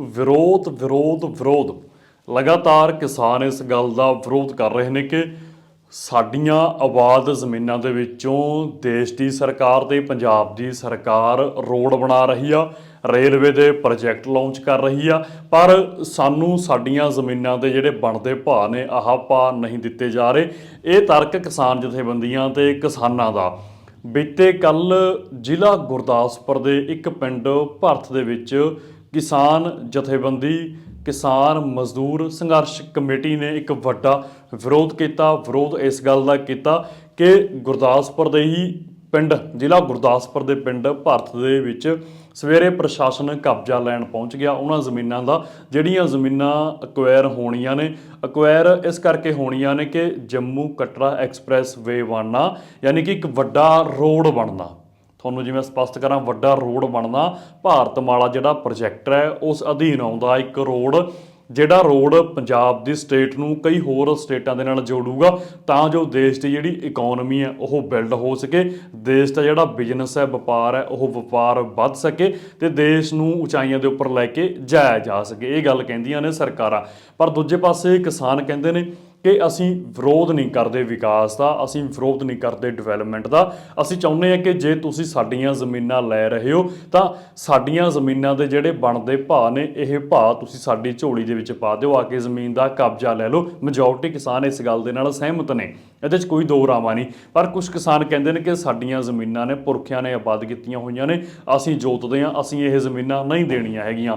ਵਿਰੋਧ ਵਿਰੋਧ ਵਿਰੋਧ। ਲਗਾਤਾਰ ਕਿਸਾਨ ਇਸ ਗੱਲ ਦਾ ਵਿਰੋਧ ਕਰ ਰਹੇ ਨੇ ਕਿ ਸਾਡੀਆਂ ਆਬਾਦ ਜ਼ਮੀਨਾਂ ਦੇ ਵਿੱਚੋਂ ਦੇਸ਼ ਦੀ ਸਰਕਾਰ ਤੇ ਪੰਜਾਬ ਦੀ ਸਰਕਾਰ ਰੋਡ ਬਣਾ ਰਹੀ ਆ, ਰੇਲਵੇ ਦੇ ਪ੍ਰੋਜੈਕਟ ਲਾਂਚ ਕਰ ਰਹੀ ਆ, ਪਰ ਸਾਨੂੰ ਸਾਡੀਆਂ ਜ਼ਮੀਨਾਂ ਦੇ ਜਿਹੜੇ ਬਣਦੇ ਭਾਅ ਨੇ, ਆਹ ਭਾਅ ਨਹੀਂ ਦਿੱਤੇ ਜਾ ਰਹੇ। ਇਹ ਤਰਕ ਕਿਸਾਨ ਜਥੇਬੰਦੀਆਂ ਤੇ ਕਿਸਾਨਾਂ ਦਾ। ਬੀਤੇ ਕੱਲ ਜ਼ਿਲ੍ਹਾ ਗੁਰਦਾਸਪੁਰ ਦੇ ਇੱਕ ਪਿੰਡ ਭਰਥ ਦੇ ਵਿੱਚ ਕਿਸਾਨ ਜਥੇਬੰਦੀ, ਕਿਸਾਨ ਮਜ਼ਦੂਰ ਸੰਘਰਸ਼ ਕਮੇਟੀ ਨੇ ਇੱਕ ਵੱਡਾ ਵਿਰੋਧ ਕੀਤਾ। ਵਿਰੋਧ ਇਸ ਗੱਲ ਦਾ ਕੀਤਾ ਕਿ ਗੁਰਦਾਸਪੁਰ ਦੇ ਹੀ ਪਿੰਡ, ਜ਼ਿਲ੍ਹਾ ਗੁਰਦਾਸਪੁਰ ਦੇ ਪਿੰਡ ਭਾਰਤ ਦੇ ਵਿੱਚ ਸਵੇਰੇ ਪ੍ਰਸ਼ਾਸਨ ਕਬਜ਼ਾ ਲੈਣ ਪਹੁੰਚ ਗਿਆ। ਉਹਨਾਂ ਜ਼ਮੀਨਾਂ ਦਾ, ਜਿਹੜੀਆਂ ਜ਼ਮੀਨਾਂ ਅਕਵਾਇਰ ਹੋਣੀਆਂ ਨੇ, ਅਕਵਾਇਰ ਇਸ ਕਰਕੇ ਹੋਣੀਆਂ ਨੇ ਕਿ ਜੰਮੂ ਕਟਰਾ ਐਕਸਪ੍ਰੈਸ ਵੇ ਬਣਨਾ, ਯਾਨੀ ਕਿ ਇੱਕ ਵੱਡਾ ਰੋਡ ਬਣਨਾ। ਤੁਹਾਨੂੰ ਜਿਵੇਂ ਸਪਸ਼ਟ ਕਰਾਂ, ਵੱਡਾ ਰੋਡ ਬਣਨਾ ਭਾਰਤਮਾਲਾ ਜਿਹੜਾ ਪ੍ਰੋਜੈਕਟ ਹੈ, ਉਸ ਅਧੀਨ ਆਉਂਦਾ ਇੱਕ ਰੋਡ, ਜਿਹੜਾ ਰੋਡ ਪੰਜਾਬ ਦੀ ਸਟੇਟ ਨੂੰ ਕਈ ਹੋਰ ਸਟੇਟਾਂ ਦੇ ਨਾਲ ਜੋੜੂਗਾ, ਤਾਂ ਜੋ ਦੇਸ਼ ਦੀ ਜਿਹੜੀ ਇਕਨੋਮੀ ਹੈ, ਉਹ ਬਿਲਡ ਹੋ ਸਕੇ, ਦੇਸ਼ ਦਾ ਜਿਹੜਾ ਬਿਜ਼ਨਸ ਹੈ, ਵਪਾਰ ਹੈ, ਉਹ ਵਪਾਰ ਵੱਧ ਸਕੇ, ਤੇ ਦੇਸ਼ ਨੂੰ ਉਚਾਈਆਂ ਦੇ ਉੱਪਰ ਲੈ ਕੇ ਜਾਇਆ ਜਾ ਸਕੇ। ਇਹ ਗੱਲ ਕਹਿੰਦੀਆਂ ਨੇ ਸਰਕਾਰਾਂ। ਪਰ ਦੂਜੇ ਪਾਸੇ ਕਿਸਾਨ ਕਹਿੰਦੇ ਨੇ ਕਿ ਅਸੀਂ ਵਿਰੋਧ ਨਹੀਂ ਕਰਦੇ ਵਿਕਾਸ ਦਾ, ਅਸੀਂ ਵਿਰੋਧ ਨਹੀਂ ਕਰਦੇ ਡਿਵੈਲਪਮੈਂਟ ਦਾ। ਅਸੀਂ ਚਾਹੁੰਦੇ ਹਾਂ ਕਿ ਜੇ ਤੁਸੀਂ ਸਾਡੀਆਂ ਜ਼ਮੀਨਾਂ ਲੈ ਰਹੇ ਹੋ, ਤਾਂ ਸਾਡੀਆਂ ਜ਼ਮੀਨਾਂ ਦੇ ਜਿਹੜੇ ਬਣਦੇ ਭਾਅ ਨੇ, ਇਹ ਭਾਅ ਤੁਸੀਂ ਸਾਡੀ ਝੋਲੀ ਦੇ ਵਿੱਚ ਪਾ ਦਿਓ, ਆ ਕੇ ਜ਼ਮੀਨ ਦਾ ਕਬਜ਼ਾ ਲੈ ਲਓ। ਮੈਜੋਰਟੀ ਕਿਸਾਨ ਇਸ ਗੱਲ ਦੇ ਨਾਲ ਸਹਿਮਤ ਨੇ। ਇਹਦੇ 'ਚ ਕੋਈ ਦੋ ਰਾਵਾਂ ਨਹੀਂ। ਪਰ ਕੁਝ ਕਿਸਾਨ ਕਹਿੰਦੇ ਨੇ ਕਿ ਸਾਡੀਆਂ ਜ਼ਮੀਨਾਂ ਨੇ ਪੁਰਖਿਆਂ ਨੇ ਆਬਾਦ ਕੀਤੀਆਂ ਹੋਈਆਂ ਨੇ। ਅਸੀਂ ਜੋਤਦੇ ਹਾਂ, ਅਸੀਂ ਇਹ ਜ਼ਮੀਨਾਂ ਨਹੀਂ ਦੇਣੀਆਂ ਹੈਗੀਆਂ।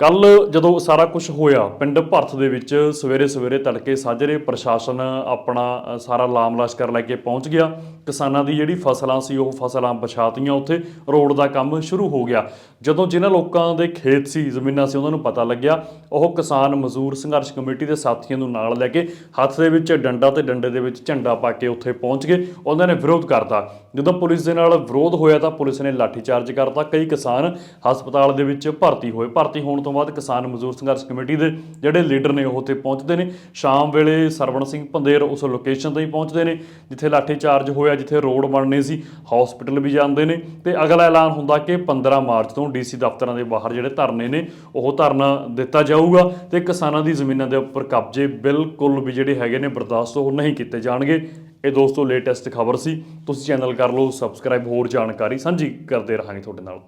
ਕੱਲ ਜਦੋਂ ਸਾਰਾ ਕੁਝ ਹੋਇਆ, ਪਿੰਡ ਭਰਥ ਦੇ ਵਿੱਚ ਸਵੇਰੇ ਸਵੇਰੇ ਤੜਕੇ ਸਾਜਰੇ ਪ੍ਰਸ਼ਾਸਨ ਆਪਣਾ ਸਾਰਾ ਲਾਮ ਲਸ਼ਕਰ ਲੈ ਕੇ ਪਹੁੰਚ ਗਿਆ। ਕਿਸਾਨਾਂ ਦੀ ਜਿਹੜੀ ਫਸਲਾਂ ਸੀ, ਉਹ ਫਸਲਾਂ ਬਛਾਤੀਆਂ ਉੱਥੇ, ਰੋਡ ਦਾ ਕੰਮ ਸ਼ੁਰੂ ਹੋ ਗਿਆ। ਜਦੋਂ ਜਿਨ੍ਹਾਂ ਲੋਕਾਂ ਦੇ ਖੇਤ ਸੀ, ਜ਼ਮੀਨਾਂ ਸੀ, ਉਹਨਾਂ ਨੂੰ ਪਤਾ ਲੱਗਿਆ, ਉਹ ਕਿਸਾਨ ਮਜ਼ਦੂਰ ਸੰਘਰਸ਼ ਕਮੇਟੀ ਦੇ ਸਾਥੀਆਂ ਨੂੰ ਨਾਲ ਲੈ ਕੇ ਹੱਥ ਦੇ ਵਿੱਚ ਡੰਡਾ ਤੇ ਡੰਡੇ ਦੇ ਵਿੱਚ ਝੰਡਾ ਪਾ ਕੇ ਉੱਥੇ ਪਹੁੰਚ ਗਏ। ਉਹਨਾਂ ਨੇ ਵਿਰੋਧ ਕਰਤਾ। ਜਦੋਂ ਪੁਲਿਸ ਦੇ ਨਾਲ ਵਿਰੋਧ ਹੋਇਆ ਤਾਂ ਪੁਲਿਸ ਨੇ ਲਾਠੀਚਾਰਜ ਕਰਤਾ। ਕਈ ਕਿਸਾਨ ਹਸਪਤਾਲ ਦੇ ਵਿੱਚ ਭਰਤੀ ਹੋਏ। ਭਰਤੀ ਹੋਣ ਤੋਂ ਬਾਅਦ ਕਿਸਾਨ ਮਜ਼ਦੂਰ ਸੰਘਰਸ਼ ਕਮੇਟੀ ਦੇ ਜਿਹੜੇ ਲੀਡਰ ਨੇ, ਉਹ ਉੱਥੇ ਪਹੁੰਚਦੇ ਨੇ। ਸ਼ਾਮ ਵੇਲੇ ਸਰਵਣ ਸਿੰਘ ਪੰਦੇਰ ਉਸ ਲੋਕੇਸ਼ਨ ਤੇ ਹੀ ਪਹੁੰਚਦੇ ਨੇ, ਜਿੱਥੇ ਲਾਠੀਚਾਰਜ ਹੋਇਆ ਜਿੱਥੇ ਰੋਡ ਬਣਨੇ ਸੀ ਹਸਪੀਟਲ ਵੀ ਜਾਂਦੇ ਨੇ ਤੇ ਅਗਲਾ ਐਲਾਨ ਹੁੰਦਾ ਕਿ 15 ਮਾਰਚ ਤੋਂ ਡੀਸੀ ਦਫ਼ਤਰਾਂ ਦੇ ਬਾਹਰ ਜਿਹੜੇ ਧਰਨੇ ਨੇ, ਉਹ ਧਰਨਾ ਦਿੱਤਾ ਜਾਊਗਾ ਤੇ ਕਿਸਾਨਾਂ ਦੀ ਜ਼ਮੀਨਾਂ ਦੇ ਉੱਪਰ ਕਬਜ਼ੇ ਬਿਲਕੁਲ ਵੀ ਜਿਹੜੇ ਹੈਗੇ ਨੇ ਬਰਦਾਸ਼ਤ ਉਹ ਨਹੀਂ ਕੀਤੇ ਜਾਣਗੇ। ਇਹ ਦੋਸਤੋ ਲੇਟੈਸਟ ਖਬਰ ਸੀ, ਤੁਸੀਂ ਚੈਨਲ ਕਰ ਲਓ, ਸਬਸਕ੍ਰਾਈਬ, ਹੋਰ ਜਾਣਕਾਰੀ ਸਾਂਝੀ ਕਰਦੇ ਰਹਾਂਗੇ ਤੁਹਾਡੇ ਨਾਲ।